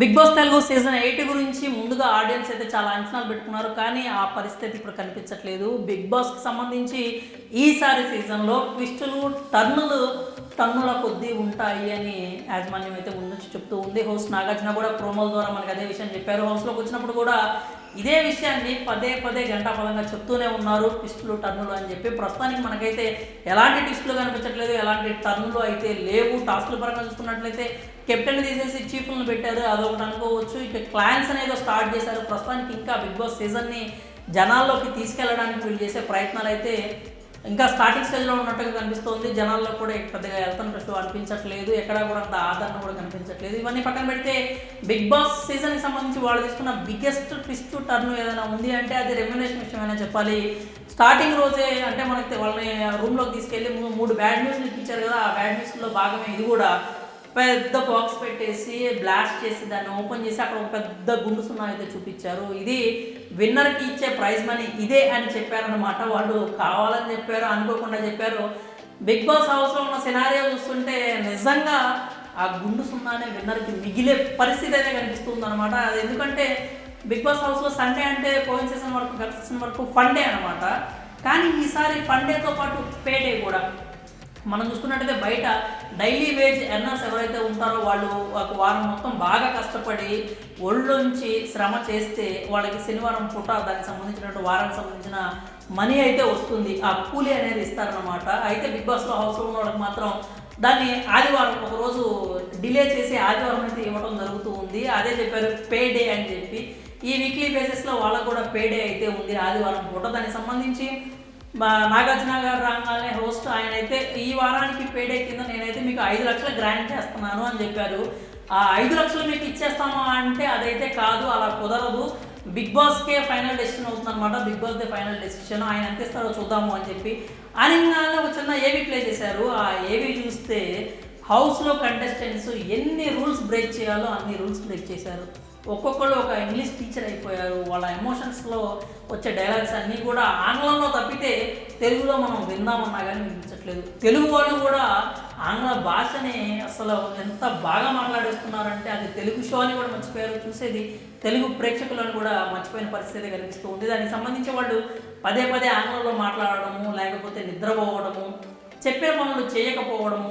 Big boss Telugu season eight గురించి ముందుగా audience అయితే చాలా అంచనాలు పెట్టుకున్నారు కానీ ఆ పరిస్థితి ఇప్పుడు కనిపించట్లేదు. బిగ్ బాస్కి సంబంధించి ఈసారి సీజన్లో ట్విస్టులు టర్నులు టన్నుల కొద్దీ ఉంటాయి అని యాజమాన్యం అయితే ముందు చెప్తూ ఉంది. హోస్ట్ నాగార్జున కూడా ప్రోమోల ద్వారా మనకి అదే విషయం చెప్పారు. హౌస్లోకి వచ్చినప్పుడు కూడా ఇదే విషయాన్ని పదే పదే గంటా పదంగా చెప్తూనే ఉన్నారు ట్విస్టులు టర్నులు అని చెప్పి. ప్రస్తుతానికి మనకైతే ఎలాంటి ట్విస్టులు కనిపించట్లేదు ఎలాంటి టర్నులు అయితే లేవు. టాస్కుల పరంగా చూసుకున్నట్లయితే కెప్టెన్ తీసేసి చీఫ్లను పెట్టారు అదొకటి అనుకోవచ్చు. ఇక క్లాన్స్ అనేది స్టార్ట్ చేశారు. ప్రస్తుతానికి ఇంకా బిగ్ బాస్ సీజన్ని జనాల్లోకి తీసుకెళ్ళడానికి వీళ్ళు చేసే ప్రయత్నాలు అయితే ఇంకా స్టార్టింగ్ స్టేజ్లో ఉన్నట్టుగా కనిపిస్తోంది. జనాల్లో కూడా పెద్దగా వెళ్తున్నట్టు అనిపించట్లేదు. ఎక్కడా కూడా అంత ఆదరణ కూడా కనిపించట్లేదు. ఇవన్నీ పక్కన పెడితే బిగ్ బాస్ సీజన్కి సంబంధించి వాళ్ళు తీసుకున్న బిగ్గెస్ట్ ట్విస్ట్ టర్న్ ఏదైనా ఉంది అంటే అది రెమ్యునేషన్ విషయమైనా చెప్పాలి. స్టార్టింగ్ రోజే అంటే మనకి వాళ్ళని రూమ్లోకి తీసుకెళ్ళి మూడు బ్యాడ్ న్యూస్లు ఇచ్చారు కదా. ఆ బ్యాడ్ న్యూస్లో భాగమే ఇది కూడా. పెద్ద బాక్స్ పెట్టేసి బ్లాస్ట్ చేసి దాన్ని ఓపెన్ చేసి అక్కడ ఒక పెద్ద గుండు సున్నా అయితే చూపించారు. ఇది విన్నర్కి ఇచ్చే ప్రైజ్ మనీ ఇదే అని చెప్పారనమాట వాళ్ళు కావాలని చెప్పారు అనుకోకుండా చెప్పారు. బిగ్ బాస్ హౌస్లో ఉన్న సినారియో చూస్తుంటే నిజంగా ఆ గుండు సున్నానే విన్నర్కి మిగిలే పరిస్థితి అయితే కనిపిస్తుంది అనమాట అది ఎందుకంటే బిగ్ బాస్ హౌస్లో సండే అంటే పోయిన సీజన్ వరకు గత సీజన్ వరకు ఫండే అనమాట కానీ ఈసారి ఫండేతో పాటు పేడే కూడా. మనం చూసుకున్నట్టయితే బయట డైలీ వేజ్ ఎర్నర్స్ ఎవరైతే ఉంటారో వాళ్ళు ఒక వారం మొత్తం బాగా కష్టపడి ఒళ్ళుంచి శ్రమ చేస్తే వాళ్ళకి శనివారం పూట దానికి సంబంధించినటువంటి వారానికి సంబంధించిన మనీ అయితే వస్తుంది. ఆ కూలీ అనేది ఇస్తారనమాట అయితే బిగ్ బాస్లో హౌస్లో ఉన్న వాళ్ళకి మాత్రం దాన్ని ఆదివారం ఒక రోజు డిలే చేసి ఆదివారం అయితే ఇవ్వడం జరుగుతూ ఉంది. అదే చెప్పారు పే డే అని చెప్పి. ఈ వీక్లీ బేసిస్లో వాళ్ళకు కూడా పే డే అయితే ఉంది ఆదివారం పూట. దానికి సంబంధించి మా నాగార్జున గారు రాగానే హోస్ట్ ఆయన అయితే ఈ వారానికి పేడే కింద నేనైతే మీకు ఐదు లక్షలు గ్రాంట్ చేస్తున్నాను అని చెప్పారు. ఆ ఐదు లక్షలు మీకు ఇచ్చేస్తామా అంటే అదైతే కాదు అలా కుదరదు. బిగ్ బాస్కే ఫైనల్ డెసిషన్ అవుతుంది అనమాట బిగ్ బాస్ దే ఫైనల్ డెసిషన్ ఆయన ఎంత ఇస్తారో చూద్దాము అని చెప్పి. అనగానే ఒక చిన్న ఏవి ప్లే చేశారు. ఆ ఏవి చూస్తే హౌస్లో కంటెస్టెంట్స్ ఎన్ని రూల్స్ బ్రేక్ చేయాలో అన్ని రూల్స్ బ్రేక్ చేశారు. ఒక్కొక్కరు ఒక ఇంగ్లీష్ టీచర్ అయిపోయారు. వాళ్ళ ఎమోషన్స్లో వచ్చే డైలాగ్స్ అన్నీ కూడా ఆంగ్లంలో తప్పితే తెలుగులో మనం విందామన్నా కానీ వినిపించట్లేదు. తెలుగు వాళ్ళు కూడా ఆంగ్ల భాషని అసలు ఎంత బాగా మాట్లాడేస్తున్నారంటే అది తెలుగు షో అని కూడా మర్చిపోయారు. చూసేది తెలుగు ప్రేక్షకులను కూడా మర్చిపోయిన పరిస్థితి కనిపిస్తూ ఉంది. దానికి సంబంధించి వాళ్ళు పదే పదే ఆంగ్లంలో మాట్లాడడము లేకపోతే నిద్రపోవడము చెప్పే పనులు చేయకపోవడము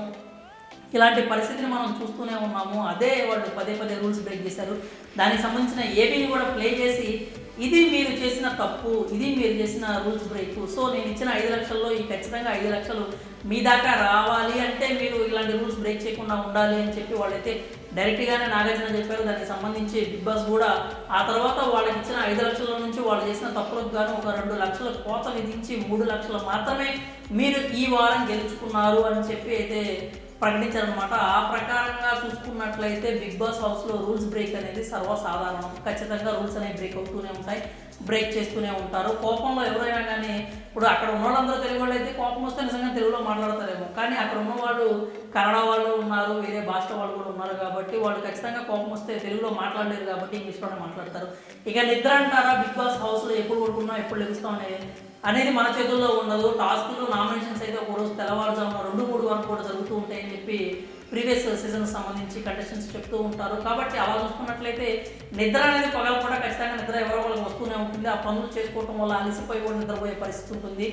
ఇలాంటి పరిస్థితిని మనం చూస్తూనే ఉన్నాము. అదే వాళ్ళు పదే పదే రూల్స్ బ్రేక్ చేశారు. దానికి సంబంధించిన ఏవిని కూడా ప్లే చేసి ఇది మీరు చేసిన తప్పు ఇది మీరు చేసిన రూల్స్ బ్రేక్. సో నేను ఇచ్చిన ఐదు లక్షల్లో ఈ ఖచ్చితంగా ఐదు లక్షలు మీ దాకా రావాలి అంటే మీరు ఇలాంటి రూల్స్ బ్రేక్ చేయకుండా ఉండాలి అని చెప్పి వాళ్ళైతే డైరెక్ట్గానే నాగార్జున చెప్పారు దానికి సంబంధించి బిగ్ బాస్ కూడా ఆ తర్వాత వాళ్ళకి ఇచ్చిన ఐదు లక్షల నుంచి వాళ్ళు చేసిన తప్పులకు గాను ఒక రెండు లక్షల కోత విధించి మూడు లక్షలు మాత్రమే మీరు ఈ వారం గెలుచుకున్నారు అని చెప్పి అయితే ప్రకటించారనమాట ఆ ప్రకారంగా చూసుకున్నట్లయితే బిగ్ బాస్ హౌస్లో రూల్స్ బ్రేక్ అనేది సర్వసాధారణం. ఖచ్చితంగా రూల్స్ అనేవి బ్రేక్ అవుతూనే ఉంటాయి బ్రేక్ చేస్తూనే ఉంటారు. కోపంలో ఎవరైనా కానీ ఇప్పుడు అక్కడ ఉన్న వాళ్ళందరూ తెలుగు వాళ్ళు అయితే కోపం వస్తే నిజంగా తెలుగులో మాట్లాడతారేమో. కానీ అక్కడ ఉన్న వాళ్ళు కన్నడ వాళ్ళు ఉన్నారు వేరే భాష వాళ్ళు కూడా ఉన్నారు కాబట్టి వాళ్ళు ఖచ్చితంగా కోపం వస్తే తెలుగులో మాట్లాడలేరు కాబట్టి ఇంగ్లీష్లోనే మాట్లాడతారు. ఇక నిద్ర అంటారా? బిగ్ బాస్ హౌస్లో ఎప్పుడు పడుకున్నాం ఎప్పుడు లెగుస్తాం అనేది అనేది మన చేతుల్లో ఉండదు. టాస్కులు నామినేషన్స్ అయితే ఒక రోజు తెల్లవారుజామున రెండు మూడు వరకు కూడా జరుగుతూ ఉంటాయని చెప్పి ప్రీవియస్ సీజన్కి సంబంధించి కండిషన్స్ చెప్తూ ఉంటారు. కాబట్టి అలా చూసుకున్నట్లయితే నిద్ర అనేది పగల కూడా ఖచ్చితంగా నిద్ర ఎవరో వాళ్ళకి వస్తూనే ఉంటుంది. ఆ పనులు చేసుకోవటం వల్ల అలసిపోయి కూడా నిద్రపోయే పరిస్థితి ఉంటుంది.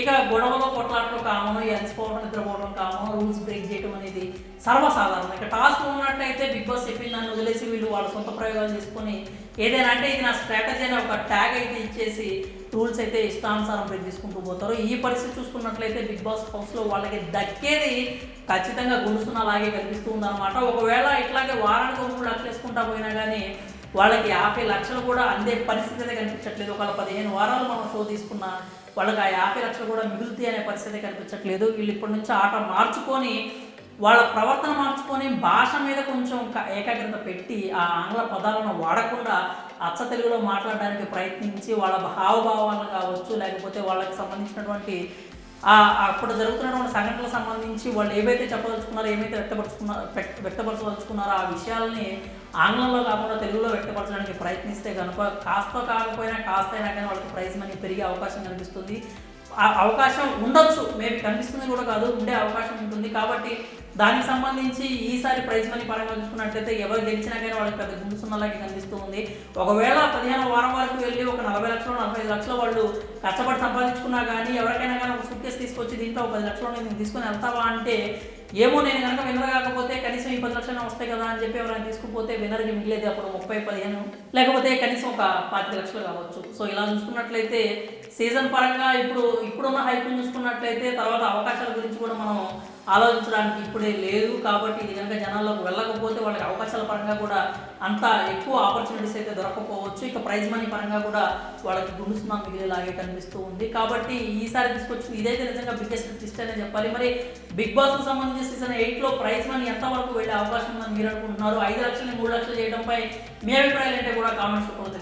ఇక గొడవలో కొట్లాటలు కామను అలసిపోవడం నిద్రపోవడం కామను రూల్స్ బ్రేక్ చేయడం అనేది సర్వసాధారణం. ఇక టాస్క్ ఉన్నట్లయితే బిగ్ బాస్ చెప్పిన నన్ను వదిలేసి వీళ్ళు వాళ్ళ సొంత ప్రయోగాలు చేసుకొని ఏదైనా అంటే ఇది నా స్ట్రాటజీ అనే ఒక ట్యాగ్ అయితే ఇచ్చేసి రూల్స్ అయితే ఇష్టానుసారం పెట్టి తీసుకుంటూ పోతారు. ఈ పరిస్థితి చూసుకున్నట్లయితే బిగ్ బాస్ హౌస్లో వాళ్ళకి దక్కేది ఖచ్చితంగా గుండుసున్న అలాగే కనిపిస్తూ ఉందన్నమాట. ఒకవేళ ఇట్లాగే వారానికి ఒక మూడు లక్షలు వేసుకుంటా పోయినా కానీ వాళ్ళకి యాభై లక్షలు కూడా అందే పరిస్థితి అయితే కనిపించట్లేదు. ఒకవేళ పదిహేను వారాలు మనం షో తీసుకున్నా వాళ్ళకి ఆ యాభై లక్షలు కూడా మిగులుతాయి అనే పరిస్థితి కనిపించట్లేదు. వీళ్ళు ఇప్పటి నుంచి ఆట మార్చుకొని వాళ్ళ ప్రవర్తన మార్చుకొని భాష మీద కొంచెం క- ఏకాగ్రత పెట్టి ఆ ఆంగ్ల పదాలను వాడకుండా అచ్చ తెలుగులో మాట్లాడడానికి ప్రయత్నించి వాళ్ళ హావభావాలు కావచ్చు లేకపోతే వాళ్ళకి సంబంధించినటువంటి ఆ అప్పుడు జరుగుతున్నటువంటి సంఘటనలకు సంబంధించి వాళ్ళు ఏవైతే చెప్పదలుచుకున్నారో ఏమైతే వ్యక్తపరుచుకున్నారో వ్యక్త- వ్యక్తపరచదలుచుకున్నారో ఆ విషయాలని ఆంగ్లంలో కాకుండా తెలుగులో వ్యక్తపరచడానికి ప్రయత్నిస్తే కనుక కాస్త కాకపోయినా కాస్త అయినా కానీ వాళ్ళకి ప్రైజ్ మనీ పెరిగే అవకాశం కనిపిస్తుంది. ఆ అవకాశం ఉండొచ్చు మేబీ కనిపిస్తుంది కూడా కాదు ఉండే అవకాశం ఉంటుంది. కాబట్టి దానికి సంబంధించి ఈసారి ప్రైజ్ మనీ పరంగా చూసుకున్నట్లయితే ఎవరు గెలిచినా కానీ వాళ్ళకి పెద్ద గుండు కనిపిస్తుంది. కనిపిస్తూ ఉంది ఒకవేళ పదిహేను వారం వరకు వెళ్ళి ఒక నలభై లక్షలు నలభై ఐదు లక్షలు వాళ్ళు కష్టపడి సంపాదించుకున్నా కానీ ఎవరికైనా కానీ ఒక సూట్ కేసు తీసుకొచ్చి దీంట్లో ఒక పది లక్షలు నేను తీసుకొని వెళ్తావా అంటే ఏమో నేను కనుక విన్నర్ కాకపోతే కనీసం ఈ పది లక్షలు వస్తాయి కదా అని చెప్పి ఎవరైనా తీసుకుపోతే విన్నర్కి మిగిలేదు అప్పుడు ముప్పై పదిహేను లేకపోతే కనీసం ఒక పాతిక లక్షలు కావచ్చు. సో ఇలా చూసుకున్నట్లయితే సీజన్ పరంగా ఇప్పుడు ఇప్పుడున్న హైప్ చూసుకున్నట్లయితే తర్వాత అవకాశాల గురించి కూడా మనం ఆలోచించడానికి ఇప్పుడే లేదు కాబట్టి ఇది కనుక జనాల్లోకి వెళ్ళకపోతే వాళ్ళకి అవకాశాల పరంగా కూడా అంత ఎక్కువ ఆపర్చునిటీస్ అయితే దొరకకపోవచ్చు ఇక ప్రైజ్ మనీ పరంగా కూడా వాళ్ళకి గుండు సినిమా మిగిలేలాగే కనిపిస్తూ ఉంది. కాబట్టి ఈసారి తీసుకొచ్చి ఇదైతే నిజంగా బిగ్గెస్ట్ ట్విస్ట్ అనే చెప్పాలి. మరి బిగ్ బాస్కి సంబంధించి సీజన్ ఎయిట్లో ప్రైజ్ మనీ ఎంత వరకు వెళ్ళే అవకాశం ఉందని మీరు అనుకుంటున్నారు? ఐదు లక్షలు మూడు లక్షలు చేయడంపై మీ అభిప్రాయాలు అంటే కూడా కామెంట్స్ కూడా